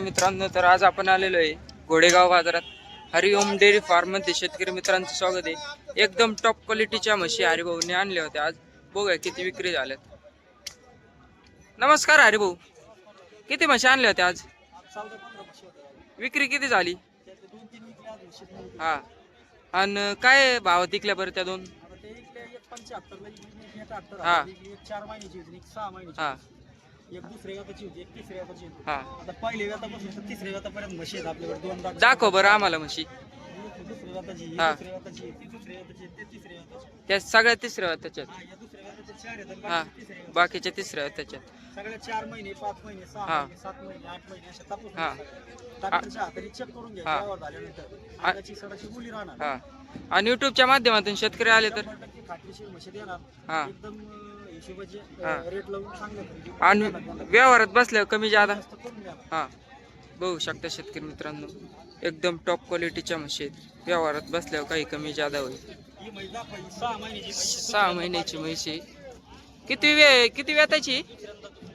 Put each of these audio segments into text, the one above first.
मित्रांनो तर आज आपण आलेलो आहे घोडेगाव बाजारात. हरिओम डेअरी फार्ममध्ये शेतकरी मित्रांचं स्वागत आहे. एकदम टॉप क्वालिटीच्या म्हशी हरिभाऊने आणल्या होत्या. आज बघूया किती विक्री झाल्यात. नमस्कार हरिभाऊ. किती म्हशी आणल्या होत्या आज? विक्री किती झाली? हा. आणि काय भाव टिकल्या बरं त्या दोन? हा. हा. एक दुसऱ्या व्यताची होती एक तिसऱ्या व्यताची होती. हा. आता पहिल्या व्यतापासून तर तिसऱ्या व्यतापर्यंत म्हशी आहेत आपल्याकडे दोन दात दाखव बरं आम्हाला म्हशी. एक दुसऱ्या व्यताची ही हा. दुसऱ्या व्यताची ती दुसऱ्या व्यताची ते तिसऱ्या व्यताची त्या सगळ्या तिसऱ्या त्याच्यात हा या दुसऱ्या व्यताच्या चार आहेत आणि हा. बाकीच्या तिसऱ्या व्यताच्या. बाकीच्या तिसऱ्या त्याच्यात सगळ्या चार महिने पाच महिने सहा हा. महिने सात महिने आठ महिने अशा तपासून हा. डॉक्टरच्या हाताने चेक करून घ्या हा. त्यावर झाल्यानंतर. अंगाची सडाची गुली राहणार. हा. आणि युट्यूबच्या माध्यमातून शेतकरी आले तर? शंभर टक्के खात्रीशीर म्हशी देणार. हा. एकदम अं, हिशोबाचे हा. आणि व्यवहारात बसल्यावर कमी जादा? हा. बघू शकता शेतकरी मित्रांनो. एकदम टॉप क्वालिटीच्या म्हशी आहेत. व्यवहारात बसल्यावर काही कमी जादा होईल. सहा महिन्याची म्हशी किती वे किती वेताची?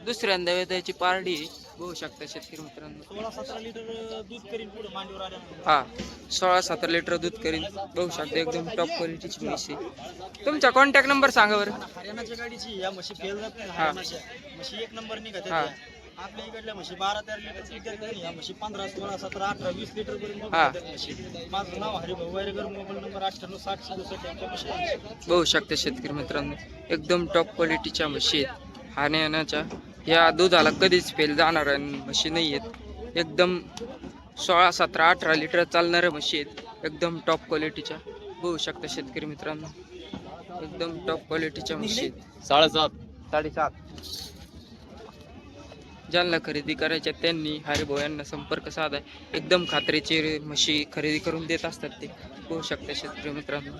दुसऱ्यांदा वेताची पारडी. बघू शकता शेतकरी मित्रांनो. सोळा सतरा लिटर दूध करीन पुढे मांडीवर आल्यानंतर. हा सोळा सतरा लिटर दूध करीन. बघू शकता एकदम टॉप क्वालिटीची म्हशी. आहे. तुमचा कॉन्टॅक्ट नंबर सांगा बरं. हरियाणाच्या गाडीची या म्हशी फेल जात नाही. हा. हरियाणाच्या. म्हशी एक नंबर निघत हा. आपल्या इकडल्या म्हशी बारा तेरा लिटर या म्हशी पंधरा सोळा सतरा अठरा वीस लिटर पर्यंत दूध हा. देतात म्हशी. माझं नाव हरिभाऊ मोबाईल नंबर अठ्ठ्याण्णव साठ सदुसष्ट आहे. बघू शकता शेतकरी मित्रांनो. एकदम टॉप क्वालिटीच्या म्हशी आहेत. हाण्याच्या या दुधाला कधीच फेल जाणार म्हशी नाही आहेत. एकदम सोळा सतरा अठरा लिटर चालणाऱ्या म्हशी आहेत. एकदम टॉप क्वालिटीच्या बघू शकता शेतकरी मित्रांनो. एकदम टॉप क्वालिटीच्या म्हशी आहेत. साडेसात. साडेसात. ज्यांना खरेदी करायच्या त्यांनी हरिभाऊ यांना संपर्क साधा. एकदम खात्रीची म्हशी खरेदी करून देत असतात ते. बघू शकता शेतकरी मित्रांनो.